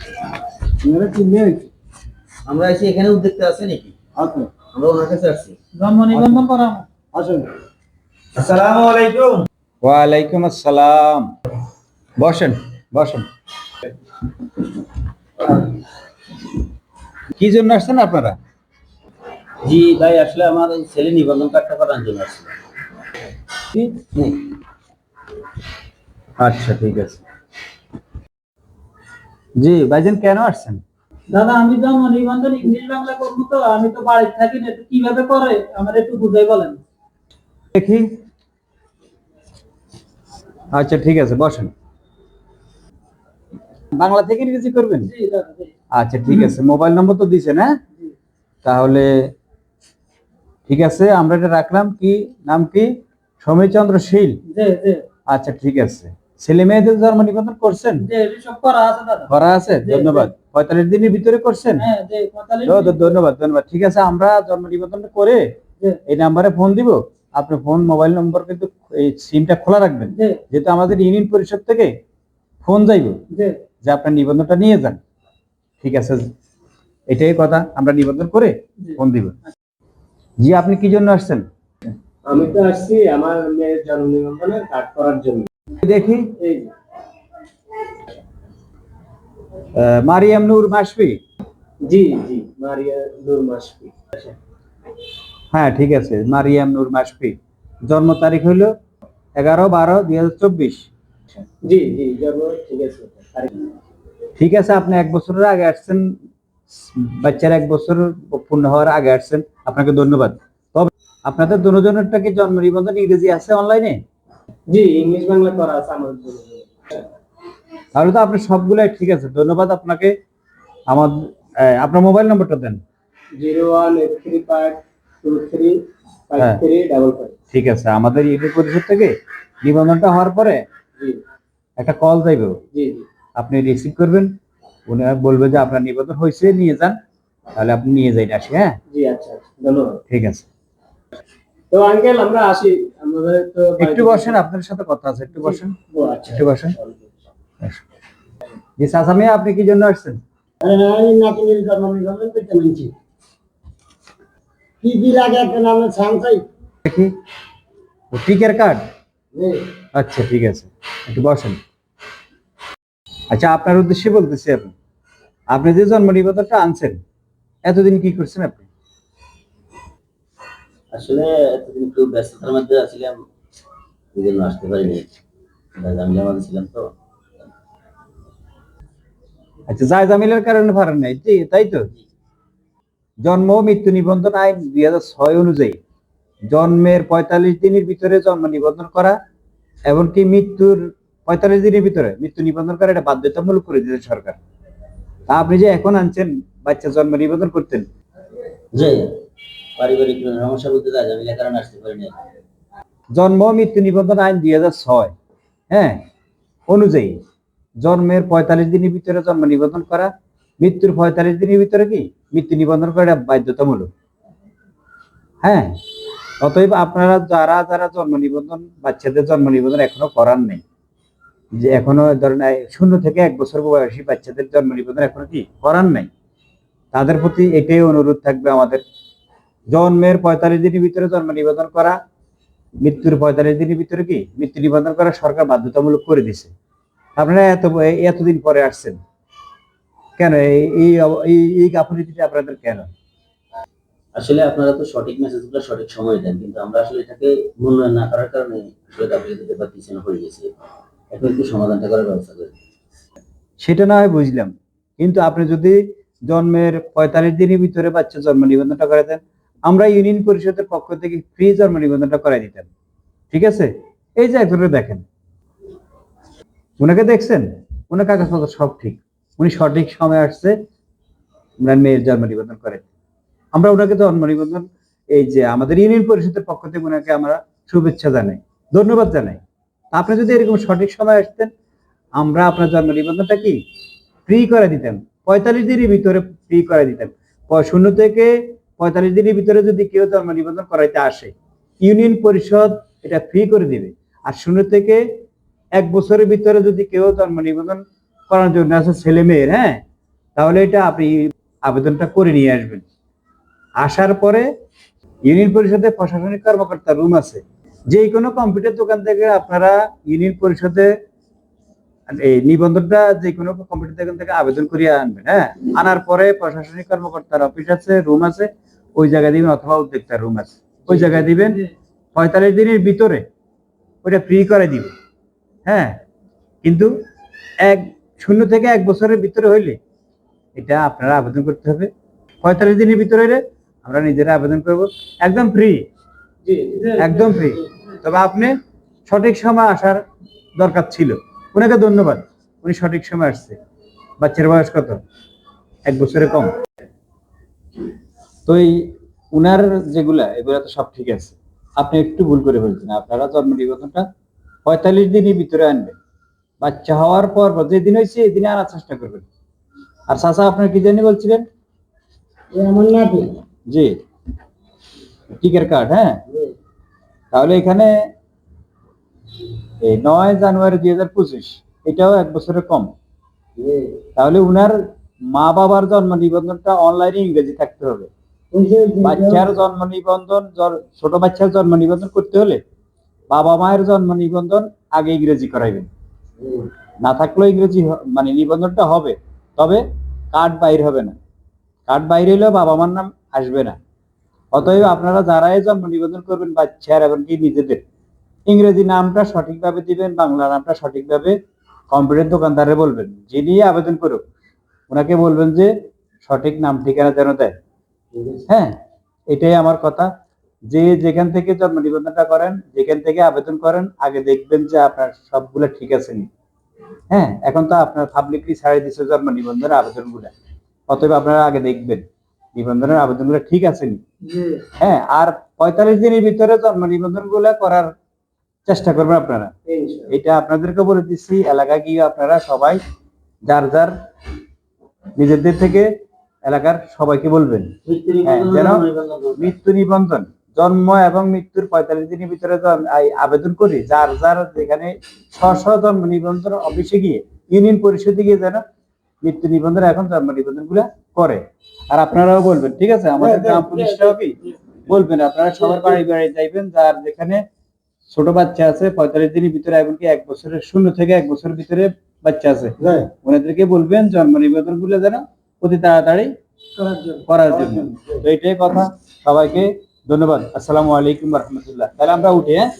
আপনারা কি হয়েছে আমরা এসে এখানে উদ্যোগটা আছে নাকি? আচ্ছা। আমরা ওনার কাছে আসছি। জন্ম নিবন্ধন করাবো আসেন। আসসালামু আলাইকুম। ওয়ালাইকুম আসসালাম। বসেন বসেন। কি জন্য আসছেন আপনারা? জি ভাই আসলে আমার এই ছেলে নিবন্ধন কার্ডটা করার জন্য আসছি। আচ্ছা ঠিক আছে। জি ভাইজান কেন আসছেন? দাদা আমি নিবন্ধন ইংলিশ বাংলা করব তো আমি তো বাড়িতে থাকি না তো কীভাবে করে? আমার একটু বুঝাই বলেন। দেখি। আচ্ছা ঠিক আছে বসেন। বাংলা থেকে ইংরেজি করবেন? আচ্ছা ঠিক আছে মোবাইল নম্বর তো দিছেন হ্যাঁ? তাহলে ঠিক আছে আমরা এটা রাখলাম কি নাম কি? সমীরচন্দ্র শীল। আচ্ছা ঠিক আছে। ছেলে মেয়েদের জন্ম নিবন্ধন করছেন? করা আছে ধন্যবাদ। পঁয়তাল্লিশ দিনের ভিতরে করছেন? হ্যাঁ ধন্যবাদ ধন্যবাদ। ঠিক আছে আমরা জন্ম নিবন্ধন করে এই নাম্বারে ফোন দিব। আপনি ফোন মোবাইল নম্বর কিন্তু এই সিমটা খোলা রাখবেন। যেহেতু আমাদের ইউনিয়ন পরিষদ থেকে ফোন যাইব। যে আপনার নিবন্ধনটা নিয়ে যান। ঠিক আছে এটাই কথা। আমরা নিবন্ধন করে ফোন দিব। জি আপনি কি জন্য আসছেন? আমি তো আসছি আমার মেয়ের জন্ম নিবন্ধনের কার্ড করার জন্য। দেখি। মারিয়াম নূর মাসফি জি জি নূর মাসফি হ্যাঁ ঠিক আছে মারিয়াম নূর মাসফি জন্ম তারিখ হলো এগারো বারো দুই হাজার চব্বিশ। জি জি জন্ম ঠিক আছে ঠিক আছে আপনি এক বছরের আগে আসছেন বাচ্চার এক বছর পূর্ণ হওয়ার আগে আসছেন আপনাকে ধন্যবাদ। তবে আপনাদের দুজনেরটা কি জন্ম নিবন্ধন ইংরেজি আছে অনলাইনে? জি ইংলিশ বাংলা করা আছে আমার জন্য। তাহলে তো আপনি সবগুলাই ঠিক আছে। ধন্যবাদ আপনাকে। আমার আপনার মোবাইল নম্বরটা দেন। Zero one eight three five two three five হ্যাঁ। Three double five. ঠিক আছে। আমাদের ইউনিট পরিষদ থেকে নিবন্ধনটা হওয়ার পরে একটা কল যাইবে। আপনি রিসিভ করবেন। উনি বলবে যে আপনার নিবন্ধন হয়েছে নিয়ে যান। তাহলে আপনি নিয়ে যাই আসি হ্যাঁ? জি আচ্ছা আচ্ছা। ধন্যবাদ। ঠিক আছে। তো আঙ্কেল আমরা আসি। আমাদের তো একটু বসেন আপনার সাথে কথা আছে। একটু বসেন। আচ্ছা। একটু বসেন। জি মেয়ে আপনি কি জন্য আসছেন? কি কি লাগে একটা নামে সাংসাই দেখি। টিকের কার্ড? আচ্ছা ঠিক আছে। একটু বসেন। আচ্ছা আপনার উদ্দেশ্যে বলতেছি আপনি আপনি যে জন্ম নিবন্ধনটা আনছেন এতদিন কি করছেন আপনি? আসলে এতদিন একটু ব্যস্ততার মধ্যে আছিলাম এই জন্য আসতে পারিনি। ছিলাম তো। আচ্ছা জামিলের কারণে পারেন নাই তাই তো? জন্ম মৃত্যু নিবন্ধন আইন দুই ছয় অনুযায়ী। জন্মের পঁয়তাল্লিশ দিনের ভিতরে জন্ম নিবন্ধন করা এমনকি মৃত্যুর পঁয়তাল্লিশ দিনের ভিতরে মৃত্যু নিবন্ধন করা এটা বাধ্যতামূলক করে দিয়েছে সরকার। তা আপনি যে এখন আনছেন বাচ্চা জন্ম নিবন্ধন করতেন। পারিবারিক সমস্যা বলতে যায় জামিলার কারণে আসতে পারিনি জন্ম মৃত্যু নিবন্ধন আইন দুই হাজার ছয় হ্যাঁ? অনুযায়ী, জন্মের পঁয়তাল্লিশ দিনের ভিতরে জন্ম নিবন্ধন করা, মৃত্যুর পঁয়তাল্লিশ দিনের ভিতরে কি? মৃত্যু নিবন্ধন করা এটা বাধ্যতামূলক। হ্যাঁ? অতএব আপনারা যারা যারা জন্ম নিবন্ধন, বাচ্চাদের জন্ম নিবন্ধন এখনও করার নেই, যে এখনও ধরেন শূন্য থেকে এক বছর বয়সী বাচ্চাদের জন্ম নিবন্ধন এখনও কি? করার নাই। তাদের প্রতি এটাই অনুরোধ থাকবে আমাদের। জন্মের পঁয়তাল্লিশ দিনের ভিতরে জন্ম নিবেদন করা মৃত্যুর পঁয়তাল্লিশ দিনের ভিতরে কি? মৃত্যু নিবন্ধন করা সরকার বাধ্যতামূলক করে দিছে। আপনারা এত এতদিন পরে আসছেন। কেন? এই- এই আপনাদের কেন? আসলে আপনারা তো সঠিক মেসেজগুলো সঠিক সময় দেন কিন্তু আমরা আসলে এটাকে মূল্যায়ন না করার কারণে আসলে বা পিছনে হয়ে গেছে। এখন একটু সমাধানটা করার ব্যবস্থা করি। সেটা না হয় বুঝলাম। কিন্তু আপনি যদি জন্মের পঁয়তাল্লিশ দিনের ভিতরে বাচ্চা জন্ম নিবন্ধনটা করে দেন আমরা ইউনিয়ন পরিষদের পক্ষ থেকে ফ্রি জন্ম নিবন্ধনটা করাই দিতাম। ঠিক আছে? এই যে একজনের দেখেন। ওনাকে দেখছেন? ওনার কাগজপত্র সব ঠিক। উনি সঠিক সময় আসছে। মেয়ের জন্ম নিবন্ধন করে আমরা ওনাকে জন্ম নিবন্ধন, এই যে আমাদের ইউনিয়ন পরিষদের পক্ষ থেকে ওনাকে আমরা শুভেচ্ছা জানাই, ধন্যবাদ জানাই। আপনি যদি এরকম সঠিক সময় আসতেন, আমরা আপনার জন্ম নিবন্ধনটা কি? ফ্রি করে দিতাম। পঁয়তাল্লিশ দিনের ভিতরে ফ্রি করে দিতাম। শূন্য থেকে পঁয়তাল্লিশ দিনের ভিতরে যদি কেউ জন্ম নিবন্ধন করাইতে আসে, ইউনিয়ন পরিষদ এটা ফ্রি করে দিবে। আর শূন্য থেকে এক বছরের ভিতরে যদি কেউ জন্ম নিবন্ধন করার জন্য আসে ছেলে মেয়ের হ্যাঁ তাহলে এটা আপনি আবেদনটা করে নিয়ে আসবেন। আসার পরে ইউনিয়ন পরিষদে প্রশাসনিক কর্মকর্তার রুম আছে। যে কোনো কম্পিউটার দোকান থেকে আপনারা ইউনিয়ন পরিষদে এই নিবন্ধনটা যে কোনো কম্পিউটার দোকান থেকে আবেদন করিয়ে আনবেন হ্যাঁ? আনার পরে প্রশাসনিক কর্মকর্তার অফিস আছে রুম আছে ওই জায়গায় দিবেন অথবা উদ্যোক্তার রুম আছে। ওই জায়গায় দিবেন পঁয়তাল্লিশ দিনের ভিতরে ওইটা ফ্রি করে দিব হ্যাঁ? কিন্তু এক শূন্য থেকে এক বছরের ভিতরে হইলে এটা আপনারা আবেদন করতে হবে। পঁয়তাল্লিশ দিনের ভিতরে হইলে আমরা নিজেরা আবেদন করব। একদম ফ্রি একদম ফ্রি তবে আপনি সঠিক সময় আসার দরকার ছিল। ওনাকে ধন্যবাদ। উনি সঠিক সময় আসছে। বাচ্চার বয়স কত? এক বছরে কম। তো এই উনার যেগুলা এগুলা তো সব ঠিক আছে। আপনি একটু ভুল করে ফেলছেন। আপনারা জন্ম নিবন্ধনটা পঁয়তাল্লিশ দিনের ভিতরে আনবেন। বাচ্চা হওয়ার পর যেদিন হয়েছে এই দিনে আনার চেষ্টা করবেন। আর চাচা আপনার কি জানি বলছিলেন? জি। টিকের কার্ড হ্যাঁ? তাহলে এখানে এই নয় জানুয়ারি দুই হাজার পঁচিশ এটাও এক বছরের কম। তাহলে উনার মা বাবার জন্ম নিবন্ধনটা অনলাইনে ইংরেজি থাকতে হবে। বাচ্চার জন্ম নিবন্ধন ছোট বাচ্চার জন্ম নিবন্ধন করতে হলে বাবা মায়ের জন্ম নিবন্ধন আগে ইংরেজি করাইবেন। না থাকলেও ইংরেজি মানে নিবন্ধনটা হবে তবে কার্ড বাইর হবে না। কার্ড বাইরে হলেও বাবা মার নাম আসবে না। অতএব আপনারা যারাই জন্ম নিবন্ধন করবেন বাচ্চার এমনকি নিজেদের ইংরেজি নামটা সঠিকভাবে দিবেন বাংলা নামটা সঠিকভাবে কম্পিউটার দোকানদারে বলবেন। যিনি আবেদন করুক ওনাকে বলবেন যে সঠিক নাম ঠিকানা যেন দেয়। হ্যাঁ এটাই আমার কথা। যে যেখান থেকে জন্ম নিবন্ধনটা করেন যেখান থেকে আবেদন করেন আগে দেখবেন যে আপনার সবগুলো ঠিক আছে নি। হ্যাঁ এখন তো আপনার পাবলিকলি ছাড়িয়ে দিচ্ছে জন্ম নিবন্ধনের আবেদনগুলো। অতএব আপনারা আগে দেখবেন নিবন্ধনের আবেদনগুলো ঠিক আছে নি। হ্যাঁ আর পঁয়তাল্লিশ দিনের ভিতরে জন্ম নিবন্ধনগুলা করার চেষ্টা করবেন আপনারা। এটা আপনাদেরকে বলে দিচ্ছি এলাকায় গিয়ে আপনারা সবাই যার যার নিজেদের থেকে এলাকার সবাইকে বলবেন। হ্যাঁ, যেন মৃত্যু নিবন্ধন জন্ম এবং মৃত্যুর পঁয়তাল্লিশ দিনের ভিতরে আবেদন করি যার যার যেখানে স্ব স্ব জন্ম নিবন্ধন অফিসে গিয়ে ইউনিয়ন পরিষদে গিয়ে যেন মৃত্যু নিবন্ধন এখন জন্ম নিবন্ধনগুলা করে। আর আপনারাও বলবেন ঠিক আছে আমাদের গ্রাম পুলিশটাও কি? বলবেন আপনারা সবার বাড়ি বাড়ি যাইবেন যার যেখানে ছোট বাচ্চা আছে পঁয়তাল্লিশ দিনের ভিতরে এমনকি এক বছরের শূন্য থেকে এক বছরের ভিতরে বাচ্চা আছে। হ্যাঁ। ওনাদেরকে বলবেন জন্ম নিবেদনগুলো যেন অতি তাড়াতাড়ি করার জন্য। তো এইটাই কথা। সবাইকে ধন্যবাদ। আসসালামু আলাইকুম রহমতুল্লাহ। তাহলে আমরা উঠি হ্যাঁ?